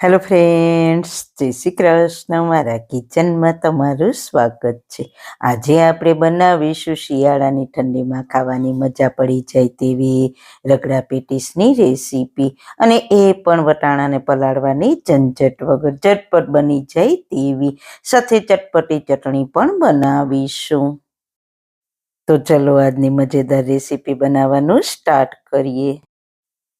Hello friends જય શ્રી કૃષ્ણ. મારા કિચનમાં તમારું સ્વાગત છે. આજે આપણે બનાવીશું શિયાળાની ઠંડીમાં ખાવાની મજા પડી જાય તેવી રગડા પેટીસની રેસીપી અને એ પણ વટાણાને પલાળવાની ઝંઝટ વગર ઝટપટ બની જાય તેવી સાથે ચટપટી ચટણી પણ બનાવીશું. તો ચલો આજની મજેદાર રેસીપી બનાવવાનું સ્ટાર્ટ કરીએ.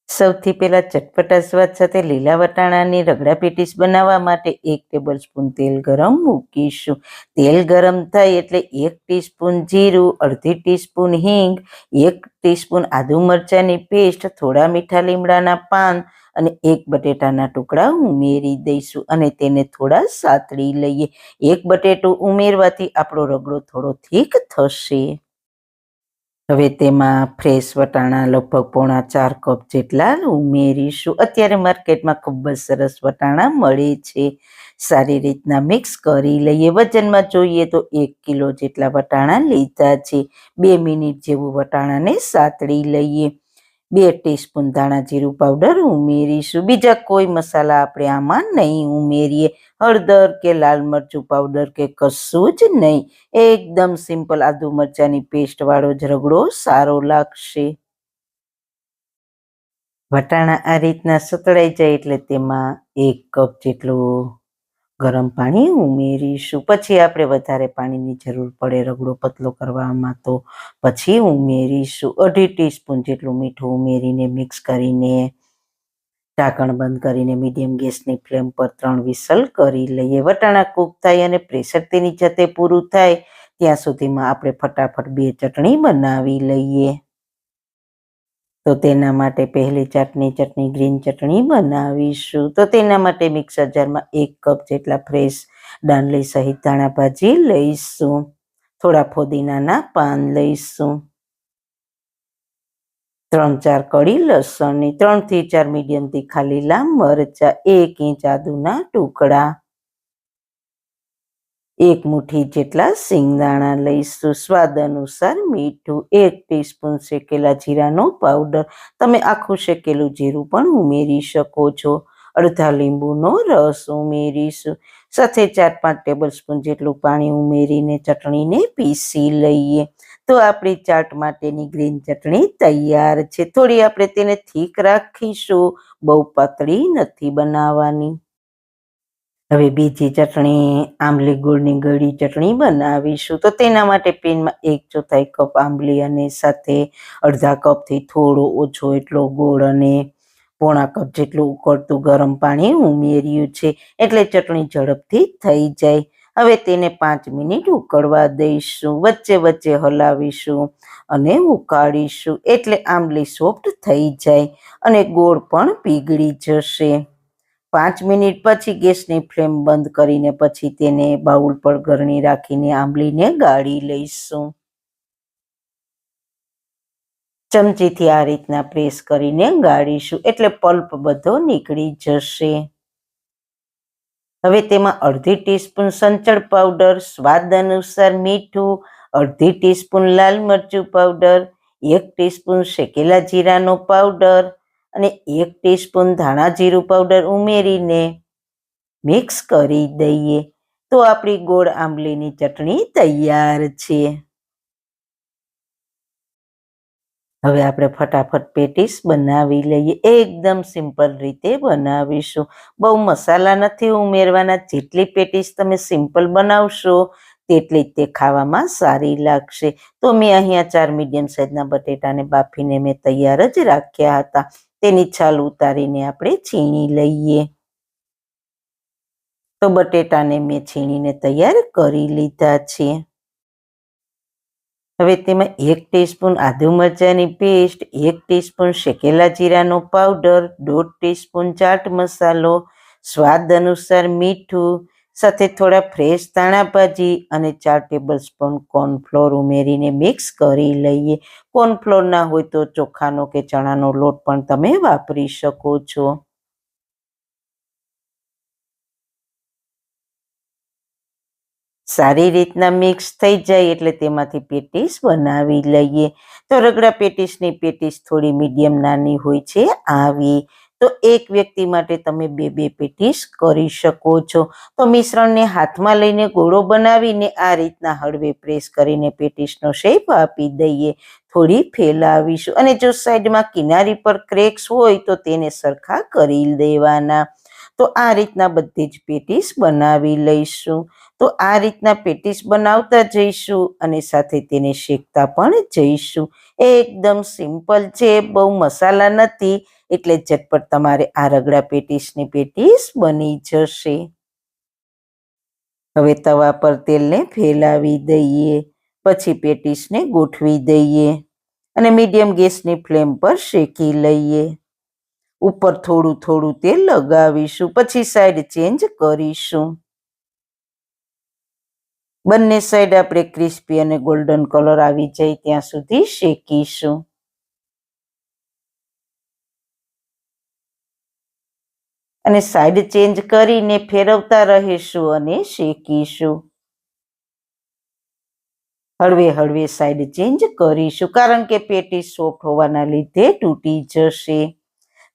સૌથી પહેલાં ચટપટા સ્વાદ સાથે લીલા વટાણાની રગડા પેટીસ બનાવવા માટે એક ટેબલ સ્પૂન તેલ ગરમ મૂકીશું. તેલ ગરમ થાય એટલે એક ટીસ્પૂન જીરું, અડધી ટીસ્પૂન હિંગ, એક ટીસ્પૂન આદુ મરચાંની પેસ્ટ થોડા મીઠા લીમડાના પાન અને એક બટેટાના ટુકડા ઉમેરી દઈશું અને તેને થોડા સાતળી લઈએ. એક બટેટું ઉમેરવાથી આપણો રગડો થોડો થીક થશે. હવે તેમાં ફ્રેશ વટાણા લગભગ પોણા ચાર કપ જેટલા ઉમેરીશું. અત્યારે માર્કેટમાં ખૂબ જ સરસ વટાણા મળે છે. સારી રીતના મિક્સ કરી લઈએ. વજનમાં જોઈએ તો એક કિલો જેટલા વટાણા લીધા છે. બે મિનિટ જેવું વટાણાને સાતળી લઈએ. બે ટીસ્પૂન ધાણા જીરું પાવડર ઉમેરીશું. બીજા કોઈ મસાલા આપણે આમાં નહીં ઉમેરીએ. હળદર કે લાલ મરચું પાવડર કે કશું જ નહીં. એકદમ સિમ્પલ આદુ મરચાંની પેસ્ટ વાળો જ રગડો સારો લાગશે. વટાણા આ રીતના સતળાઈ જાય એટલે તેમાં એક કપ જેટલું ગરમ પાણી ઉમેરીશું. પછી આપણે વધારે પાણીની જરૂર પડે રગડો પતલો કરવામાં તો પછી ઉમેરીશું. અઢી ટીસ્પૂન જેટલું મીઠું ઉમેરીને મિક્સ કરીને ઢાંકણ બંધ કરીને મીડિયમ ગેસની ફ્લેમ પર ત્રણ વિસલ કરી લઈએ. વટાણા કૂક થાય અને પ્રેશર તેની જાતે પૂરું થાય. ત્યાં સુધીમાં આપણે ફટાફટ બે ચટણી બનાવી લઈએ. તો તેના માટે પહેલી ચટણી ચટણી, ગ્રીન ચટણી બનાવીશું. તો તેના માટે મિક્સર જારમાં એક કપ જેટલા ફ્રેશ દાંડલી સહિત ધાણા ભાજી લઈશું. થોડા ફોદીનાના પાન લઈશું. ત્રણ, ચાર કડી લસણની, ત્રણથી ચાર મીડિયમ તીખા લીલા મરચા, એક ઇંચ આદુના ટુકડા. એક મુઠ્ઠી જેટલા સિંગદાણા લઈશું. સ્વાદ અનુસાર મીઠું, એક ટીસ્પૂન શેકેલા જીરાનો પાવડર. તમે આખું શેકેલું જીરું પણ ઉમેરી શકો છો. અડધા લીંબુનો રસ ઉમેરીશું. સાથે ચાર પાંચ ટેબલ સ્પૂન જેટલું પાણી ઉમેરીને ચટણીને પીસી લઈએ. તો આપણી ચાટ માટેની ગ્રીન ચટણી તૈયાર છે. થોડી આપણે તેને થીક રાખીશું. બહુ પાતળી નથી બનાવવાની. હવે બીજી ચટણી, આંબલી, ગોળની ગળી ચટણી બનાવીશું. તો તેના માટે પેનમાં એક ચોથાઈ કપ આંબલી અને સાથે અડધા કપથી થોડો ઓછો એટલો ગોળ અને પોણા કપ જેટલું ઉકળતું ગરમ પાણી ઉમેર્યું છે. એટલે ચટણી ઝડપથી થઈ જાય. હવે તેને પાંચ મિનિટ ઉકળવા દઈશું. વચ્ચે વચ્ચે હલાવીશું અને ઉકાળીશું. એટલે આંબલી સોફ્ટ થઈ જાય અને ગોળ પણ પીગળી જશે. પાંચ મિનિટ પછી ગેસની ફ્લેમ બંધ કરીને પછી તેને બાઉલ પર ગરણી રાખીને આંબલીને ગાળી લઈશું. ચમચીથી આ રીતના પ્રેસ કરીને ગાળીશું એટલે પલ્પ બધો નીકળી જશે. હવે તેમાં અડધી ટીસ્પૂન સંચળ પાવડર, સ્વાદ અનુસાર મીઠું, અડધી ટીસ્પૂન લાલ મરચું પાવડર, એક ટીસ્પૂન શેકેલા જીરાનો પાવડર અને એક ટીસ્પૂન ધાણા જીરું પાવડર ઉમેરીને મિક્સ કરી દઈએ. તો આપણી ગોળ આંબલીની ચટણી તૈયાર છે. હવે આપણે ફટાફટ પેટીસ બનાવી લઈએ. એકદમ સિમ્પલ રીતે બનાવીશું. બહુ મસાલા નથી ઉમેરવાના. જેટલી પેટીસ તમે સિમ્પલ બનાવશો, તેટલી જ તે ખાવામાં સારી લાગશે. તો મેં અહીંયા ચાર મીડિયમ સાઇઝના બટેટાને બાફીને મેં તૈયાર જ રાખ્યા હતા. તેની છાલ ઉતારીને આપણે છીણી લઈએ. તો બટેટાને મેં છીણીને તૈયાર કરી લીધા છે. હવે તેમાં એક ટીસ્પૂન આદુ મરચાંની પેસ્ટ, એક ટીસ્પૂન શેકેલા જીરાનો પાવડર, દોઢ ટીસ્પૂન ચાટ મસાલો, સ્વાદ અનુસાર મીઠું સાથે થોડા ફ્રેશ ધાણા ભાજી અને ચાર ટેબલ સ્પૂન કોર્નફ્લોર ઉમેરીને મિક્સ કરી લઈએ. કોર્નફ્લોર ના હોય તો ચોખાનો કે ચણાનો લોટ પણ તમે વાપરી શકો છો. સારી રીતના મિક્સ થઈ જાય એટલે તેમાંથી પેટીસ બનાવી લઈએ. તો રગડા પેટીસની પેટીસ થોડી મીડિયમ નાની હોય છે, આવી તો એક વ્યક્તિ માટે તમે બે બે પેટીસ કરી શકો છો. તો મિશ્રણને હાથમાં લઈને ગોળો બનાવીને આ રીતના હળવે પ્રેસ કરીને પેટીસનો શેપ આપી દઈએ. થોડી ફેલાવીશું. અને જો સાઈડમાં કિનારી પર ક્રેક્સ હોય તો તેને સરખા કરી દેવાના તો આ રીતના બધી જ પેટીસ બનાવી લઈશું. તો આ રીતના પેટીસ બનાવતા જઈશું અને સાથે તેને શેકતા પણ જઈશું. એકદમ સિમ્પલ છે, બહુ મસાલા નથી, એટલે ઝટપટ તમારે આ રગડા પેટીસની પેટીસ બની જશે. હવે તવા પર તેલને ફેલાવી દઈએ, પછી પેટીસને ગોઠવી દઈએ અને મીડિયમ ગેસની ફ્લેમ પર શેકી લઈએ. ઉપર થોડું થોડું તેલ લગાવીશું, પછી સાઈડ ચેન્જ કરીશું. બંને સાઈડ આપણે ક્રિસ્પી અને ગોલ્ડન કલર આવી જાય ત્યાં સુધી શેકીશું. અને સાઈડ ચેન્જ કરીને ફેરવતા રહીશું અને શેકીશું. હળવે હળવે સાઈડ ચેન્જ કરીશું, કારણ કે પેટી સોફ્ટ હોવાના લીધે તૂટી જશે.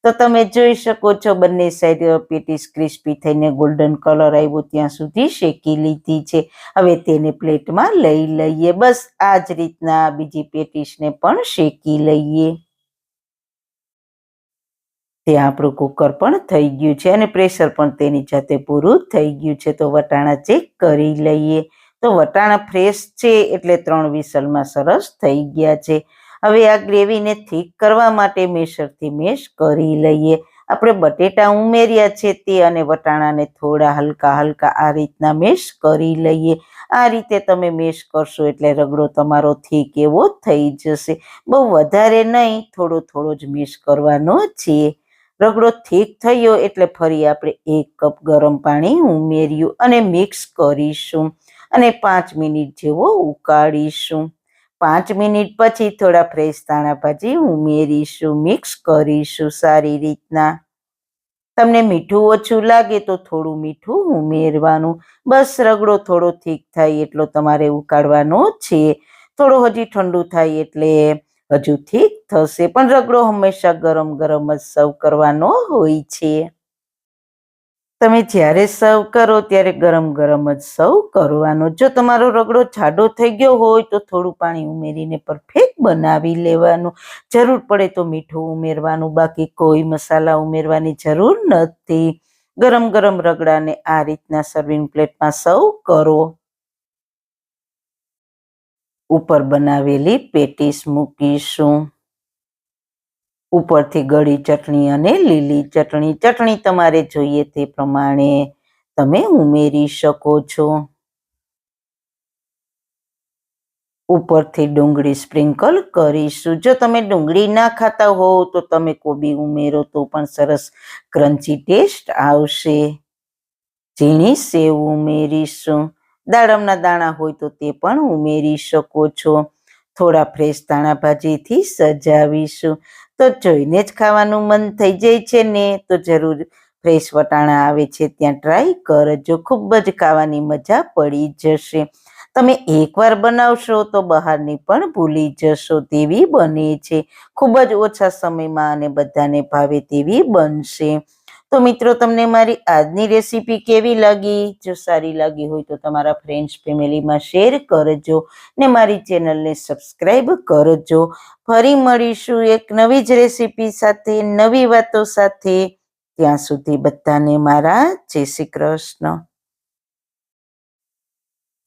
તો તમે જોઈ શકો છો બંને સાઈડ પેટીસ ક્રિસ્પી થઈને ગોલ્ડન કલર આવ્યો ત્યાં સુધી શેકી લીધી છે. હવે તેને પ્લેટમાં લઈ લઈએ. બસ આ જ રીતના બીજી પેટીસને પણ શેકી લઈએ. તે આપણું કુકર પણ થઈ ગયું છે અને પ્રેશર પણ તેની જાતે પૂરું થઈ ગયું છે. તો વટાણા ચેક કરી લઈએ. તો વટાણા ફ્રેશ છે એટલે ત્રણ વિસલમાં સરસ થઈ ગયા છે. હવે આ ગ્રેવીને થીક કરવા માટે મેશરથી મેશ કરી લઈએ. આપણે બટેટા ઉમેર્યા છે તે અને વટાણાને થોડા હલકા હલકા આ રીતના મેશ કરી લઈએ. આ રીતે તમે મેશ કરશો એટલે રગડો તમારો થીક એવો થઈ જશે. બહુ વધારે નહીં, થોડો થોડો જ મેશ કરવાનો છે. રગડો થીક થયો એટલે ફરી આપણે એક કપ ગરમ પાણી ઉમેર્યું અને મિક્સ કરીશું અને પાંચ મિનિટ જેવો ઉકાળીશું. પાંચ મિનિટ પછી થોડા ફ્રેશ ધાણા ભાજી ઉમેરીશું મિક્સ કરીશું સારી રીતના. તમને મીઠું ઓછું લાગે તો થોડું મીઠું ઉમેરવાનું. બસ રગડો થોડો થીક થાય એટલો તમારે ઉકાળવાનો છે. થોડો હજી ઠંડુ થાય એટલે હજુ ઠીક થશે, પણ રગડો હંમેશા ગરમ ગરમ જ સર્વ કરવાનો હોય છે. તમે જ્યારે સર્વ કરો ત્યારે ગરમ ગરમ જ સર્વ કરવાનો. જો તમારો રગડો જાડો થઈ ગયો હોય તો થોડું પાણી ઉમેરીને પરફેક્ટ બનાવી લેવાનું. જરૂર પડે તો મીઠું ઉમેરવાનું. બાકી કોઈ મસાલા ઉમેરવાની જરૂર નથી. ગરમ ગરમ રગડાને આ રીતના સર્વિંગ પ્લેટમાં સર્વ કરો. ઉપર બનાવેલી પેટીસ મૂકીશું. ઉપરથી ગળી ચટણી અને લીલી ચટણી. ચટણી તમારે જોઈએ તે પ્રમાણે તમે ઉમેરી શકો છો. ઉપરથી ડુંગળી સ્પ્રિંકલ કરીશું. જો તમે ડુંગળી ના ખાતા હોવ તો તમે કોબી ઉમેરો તો પણ સરસ ક્રન્ચી ટેસ્ટ આવશે. ઝીણી સેવ ઉમેરીશું. દાડમના દાણા હોય તો તે પણ ઉમેરી શકો છો. થોડા ફ્રેશ ધાણાભાજીથી સજાવીશું. તો જોઈને જ ખાવાનું મન થઈ જાય છે ને? તો જરૂર ફ્રેશ વટાણા આવે છે ત્યાં ટ્રાય કરજો. ખૂબ જ ખાવાની મજા પડી જશે. તમે એકવાર બનાવશો તો બહારની પણ ભૂલી જશો. તેવી બને છે. ખૂબ જ ઓછા સમયમાં અને બધાને ભાવે તેવી બનશે. તો મિત્રો, તમને મારી આજની રેસીપી કેવી લાગી? જો સારી લાગી હોય તો તમારા ફ્રેન્ડ્સ ફેમિલીમાં શેર કરજો ને મારી ચેનલને સબસ્ક્રાઈબ કરજો. ફરી મળીશું એક નવી જ રેસીપી સાથે, નવી વાતો સાથે. ત્યાં સુધી બધાને મારા જય શ્રી કૃષ્ણ.